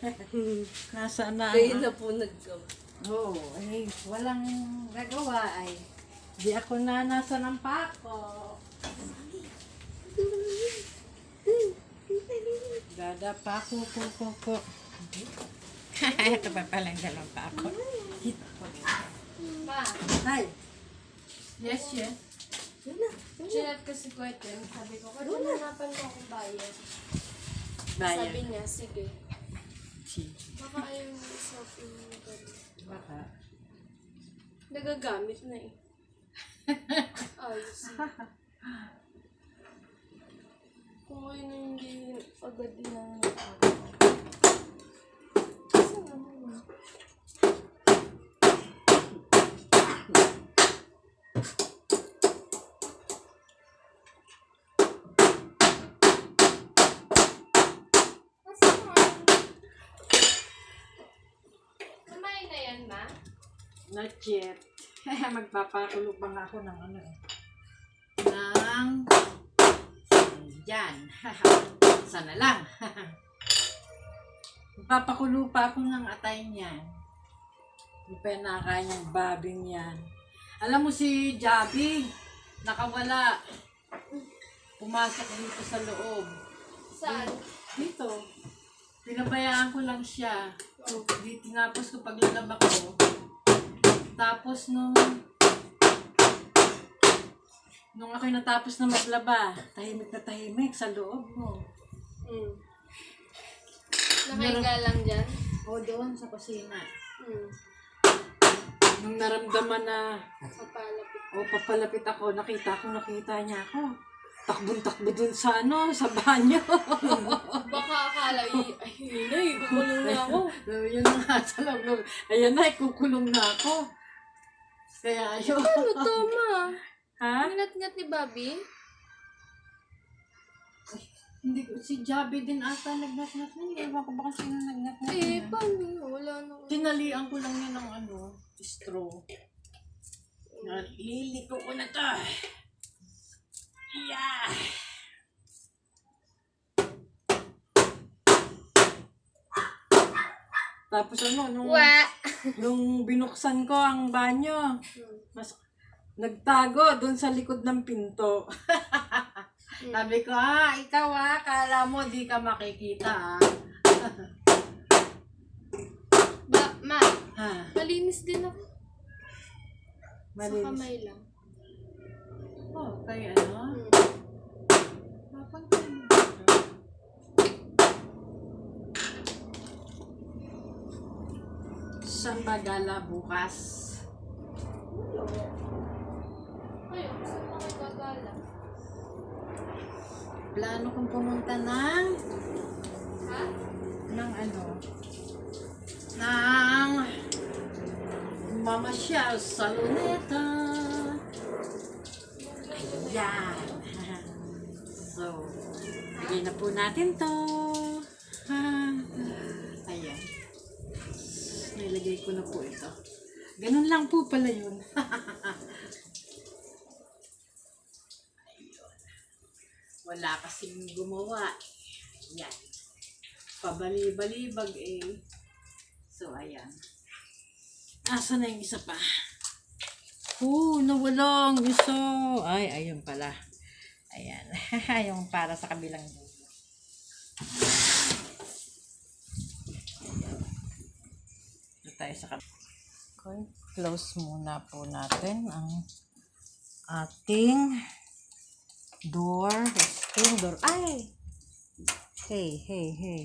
Nasaan na? Kayo na po naggawa. Oo, oh, ay, walang gagawa ay. Di ako na nasa ng pako. Dada pako, ko, ko, ko. Ito pa pala yung dalawang pako. Ma, Hi. Yes, yes. Chinat ko si Kuya Tim. Sabi ko, kung hanapan mo akong bayad. Sabi niya, sige. Si. Baka ayaw mo sa yung Baka. Nagagamit na eh. Ayos. Kung ngayon na hindi agad na Not yet. Magpapakulo pa nga ako ng ano eh. Ng... Yan. Sana lang. Magpapakulo pa ako ng atay niyan. Hindi pa yan nakakain yung babing yan. Alam mo si Javi, nakawala. Pumasok dito sa loob. Saan? Dito. Pinabayaan ko lang siya. Di tinapos ko paglalaba ko. Tapos nung nung ako'y natapos na maglaba, tahimik na tahimik sa loob mo. Hmm. Nakahiga lang dyan? O doon sa kusina. Hmm. Nung naramdaman na Kapalapit. o papalapit ako, nakita ko nakita niya ako. Takbon-takbo dun sa ano, sa banyo. Baka akala, ay, ay, na, ikukulong na ako. Yun na nga sa loob. Ayan na, ikukulong na ako. Kaya ayun. Ano to, ma? Ha? Ngat-ngat ni Bobby? Hindi ko, si Javi din ata nagnat-nat na niya. Ewan ko baka sino nagnat-nat Eh, niya. paano? Wala na. Tinalian ko lang yan ng ano, straw. Naliliko ko na to. Yeah! Tapos ano, nung, Wa! nung binuksan ko ang banyo, mas, nagtago doon sa likod ng pinto. Sabi ko, ah, ikaw ah, kala mo di ka makikita ah. Ba, ma, Ha, malinis din ako. Sa malinis. kamay lang. Oh, kaya ano? Hmm. Papansin mo. Saan ba gala bukas? Ayun, gagala? Plano kong pumunta ng, Ha? ng ano, ng mamasyal sa luneta. Ayan. So, bigay na po natin to. Ha. Ayan. Nilagay ko na po ito. Ganun lang po pala yun. Wala kasing gumawa. Ayan. Pabali-balibag eh. So, ayan. Asa na yung isa pa? Oo, nawalang isa. Ay, ayun pala. Ayan. yung para sa kabilang dulo. Tayo sa kabilang. Okay. Close muna po natin ang ating door. Screen door. Ay! Hey, hey, hey.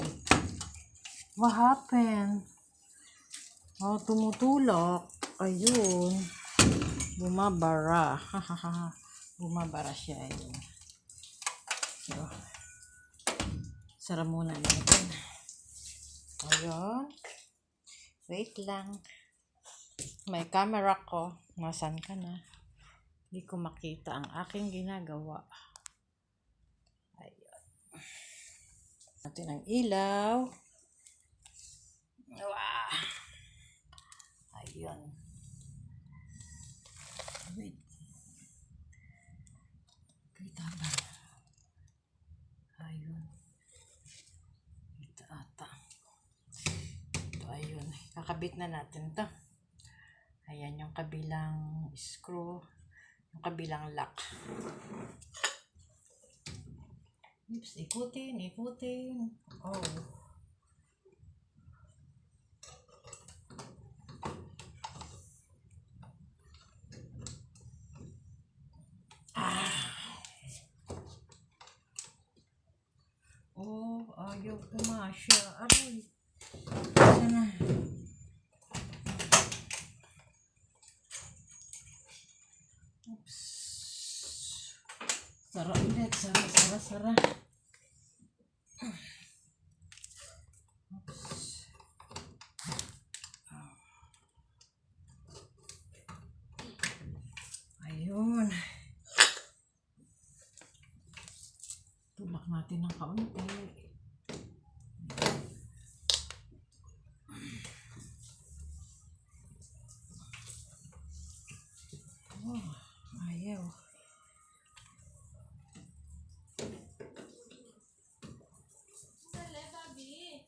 What happened? Oh, tumutulak. Ayun. Bumabara. Bumabara siya. Ayun. So, sara muna natin. Ayun. Wait lang. May camera ko. Nasaan ka na? Hindi ko makita ang aking ginagawa. Ayun. Natin ang ilaw. Wow. Ayun. Wait. Kita ba? Ayun. Kita ata. Kakabit na natin to. Ayan yung kabilang screw. Yung kabilang lock. Oops, ikutin, ikutin. Oh. Oh, ayaw pumasya. Aray. Sana. Oops. Sara ulit. Sara, sara, sara. Oops. Ayun. Tulak natin ng kaunti. Oh, ayaw. Dali, Bobby.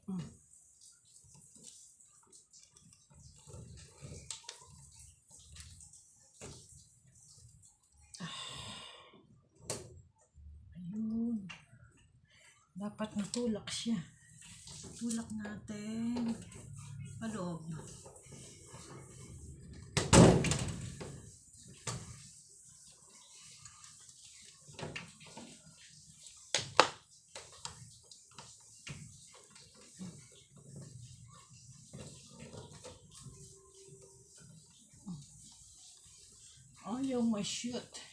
Ayun. Dapat natulak siya. Tulak natin. Paloob. Ayaw ma-shoot.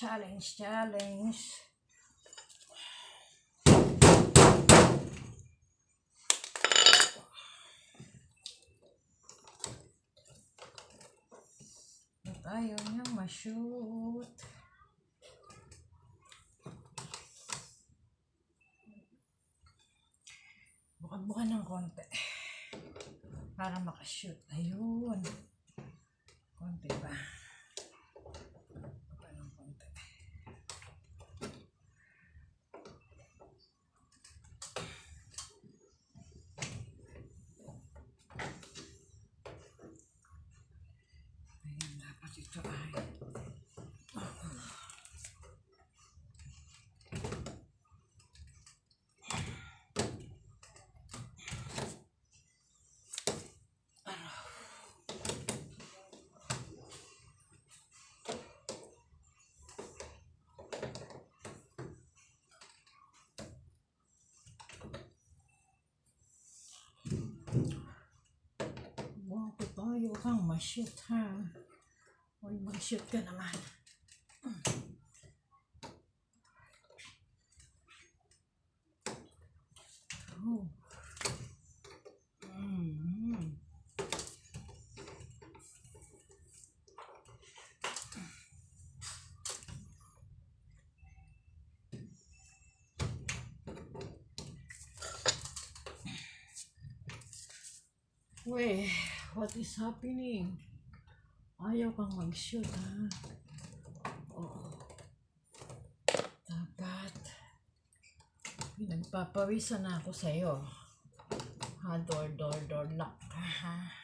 Challenge, challenge. At ayaw niyang ma-shoot. Bukan-bukan ng konti. Para makashoot. Ayun. Konti ba? Bukan ng konti. Ayan, dapat ito ay Bakit ayaw kang ma-shoot ha? Uy, mag-shoot ka naman. Oh. Mm. Weh, what is happening? Ayaw kang mag-shoot, ha? Oo. Dapat. Pinagpapawisan na ako sa'yo. Ha, door, door, door, lock. Ha?